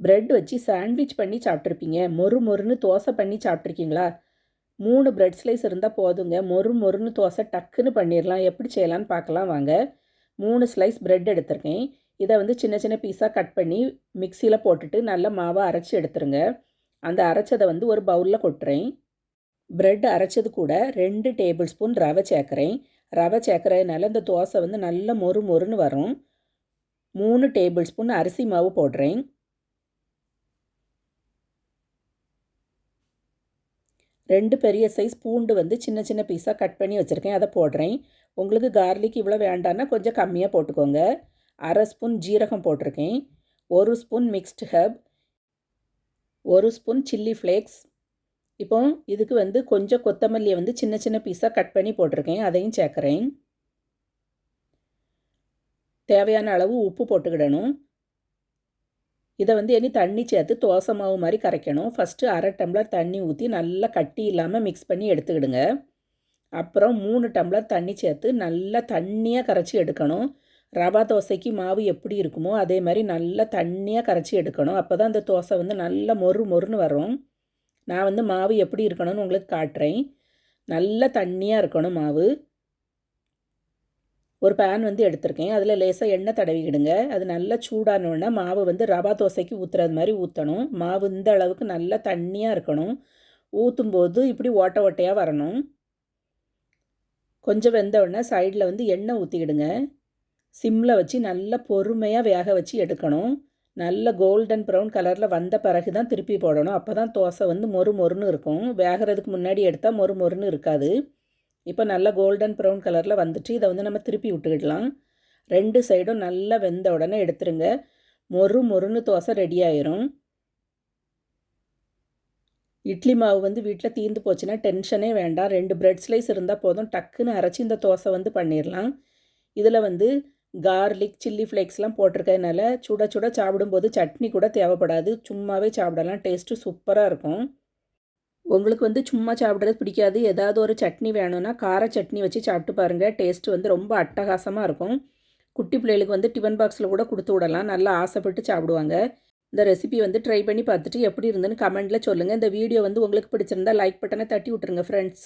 Bread வச்சு sandwich பண்ணி சாப்பிட்ருப்பீங்க மொறு மொறுன்னு தோசை பண்ணி சாப்பிட்ருக்கீங்களா மூணு பிரெட் ஸ்லைஸ் இருந்தால் போதுங்க. மொறு மொறுன்னு தோசை டக்குன்னு பண்ணிடலாம் எப்படி செய்யலான்னு பார்க்கலாம் வாங்க. மூணு ஸ்லைஸ் பிரெட் எடுத்திருக்கேன். இதை வந்து சின்ன சின்ன பீஸாக கட் பண்ணி மிக்சியில் போட்டுட்டு நல்ல மாவாக அரைச்சி எடுத்துருங்க. அந்த அரைச்சதை வந்து ஒரு பவுலில் கொட்டுறேன். பிரெட் அரைச்சது கூட ரெண்டு டேபிள் ஸ்பூன் ரவை சேர்க்குறேன். ரவை சேர்க்குறதுனால இந்த தோசை வந்து நல்ல மொறு மொறுன்னு வரும். மூணு டேபிள் ஸ்பூன் அரிசி மாவு போடுறேன். ரெண்டு பெரிய சைஸ் பூண்டு வந்து சின்ன சின்ன பீஸாக கட் பண்ணி வச்சுருக்கேன். அதை போடுறேன். உங்களுக்கு கார்லிக் இவ்வளோ வேண்டான்னா கொஞ்சம் கம்மியாக போட்டுக்கோங்க. அரை ஸ்பூன் ஜீரகம் போட்டிருக்கேன். ஒரு ஸ்பூன் மிக்ஸ்டு ஹப் ஒரு ஸ்பூன் சில்லி ஃப்ளேக்ஸ் இப்போ இதுக்கு வந்து கொஞ்சம் கொத்தமல்லியை வந்து சின்ன சின்ன பீஸாக கட் பண்ணி போட்டிருக்கேன். அதையும் சேர்க்குறேன். தேவையான அளவு உப்பு போட்டுக்கிடணும். இதை வந்து இனி தண்ணி சேர்த்து தோசை மாவு மாதிரி கரைக்கணும். ஃபஸ்ட்டு அரை டம்ளர் தண்ணி ஊற்றி நல்லா கட்டி இல்லாமல் மிக்ஸ் பண்ணி எடுத்துக்கிடுங்க. அப்புறம் மூணு டம்ளர் தண்ணி சேர்த்து நல்லா தண்ணியாக கரைச்சி எடுக்கணும். ரவா தோசைக்கு மாவு எப்படி இருக்குமோ அதே மாதிரி நல்லா தண்ணியாக கரைச்சி எடுக்கணும். அப்போ தான் அந்த தோசை வந்து நல்லா மொறு மொறுன்னு வரும். நான் வந்து மாவு எப்படி இருக்கணும்னு உங்களுக்கு காட்டுறேன். நல்லா தண்ணியாக இருக்கணும் மாவு. ஒரு பேன் வந்து எடுத்திருக்கேன். அதில் லேசாக எண்ணெய் தடவிக்கிடுங்க. அது நல்லா சூடானோடனே மாவு வந்து ரவா தோசைக்கு ஊற்றுறது மாதிரி ஊற்றணும் மாவு இந்த அளவுக்கு நல்லா தண்ணியாக இருக்கணும். ஊற்றும்போது இப்படி ஓட்டை ஓட்டையாக வரணும். கொஞ்சம் வெந்த உடனே சைடில் வந்து எண்ணெய் ஊற்றிக்கிடுங்க சிம்மில் வச்சு நல்லா பொறுமையாக வேக வச்சு எடுக்கணும். நல்ல கோல்டன் ப்ரௌன் கலரில் வந்த பிறகு தான் திருப்பி போடணும். அப்போ தான் தோசை வந்து மொறு மொறுன்னு இருக்கும். வேகிறதுக்கு முன்னாடி எடுத்தால் மொறு மொறுன்னு இருக்காது. இப்போ நல்லா கோல்டன் ப்ரௌன் கலரில் வந்துட்டு இதை வந்து நம்ம திருப்பி விட்டுக்கிடலாம். ரெண்டு சைடும் நல்லா வெந்த உடனே எடுத்துருங்க. மொறு மொறுன்னு தோசை ரெடி ஆயிரும். இட்லி மாவு வந்து வீட்டில் தீர்ந்து போச்சுன்னா டென்ஷனே வேண்டாம். ரெண்டு பிரெட் ஸ்லைஸ் இருந்தால் போதும். டக்குன்னு அரைச்சி இந்த தோசை வந்து பண்ணிடலாம் இதில் வந்து கார்லிக் சில்லி ஃப்ளேக்ஸ்லாம் போட்டிருக்கதுனால சுட சுட சாப்பிடும்போது சட்னி கூட தேவைப்படாது. சும்மாவே சாப்பிடலாம். டேஸ்ட்டு சூப்பராக இருக்கும். உங்களுக்கு வந்து சும்மா சாப்பிட்றது பிடிக்காது. ஏதாவது ஒரு சட்னி வேணும்னா கார சட்னி வச்சு சாப்பிட்டு பாருங்கள் டேஸ்ட்டு வந்து ரொம்ப அட்டகாசமாக இருக்கும். குட்டி பிள்ளைகளுக்கு வந்து டிஃபன் பாக்ஸில் கூட கொடுத்து விடலாம். நல்லா ஆசைப்பட்டு சாப்பிடுவாங்க. இந்த ரெசிபி வந்து ட்ரை பண்ணி பார்த்துட்டு எப்படி இருந்துன்னு கமெண்ட்டில் சொல்லுங்கள் இந்த வீடியோ வந்து உங்களுக்கு பிடிச்சிருந்தா லைக் பட்டனை தட்டி விட்டுருங்க ஃப்ரெண்ட்ஸ்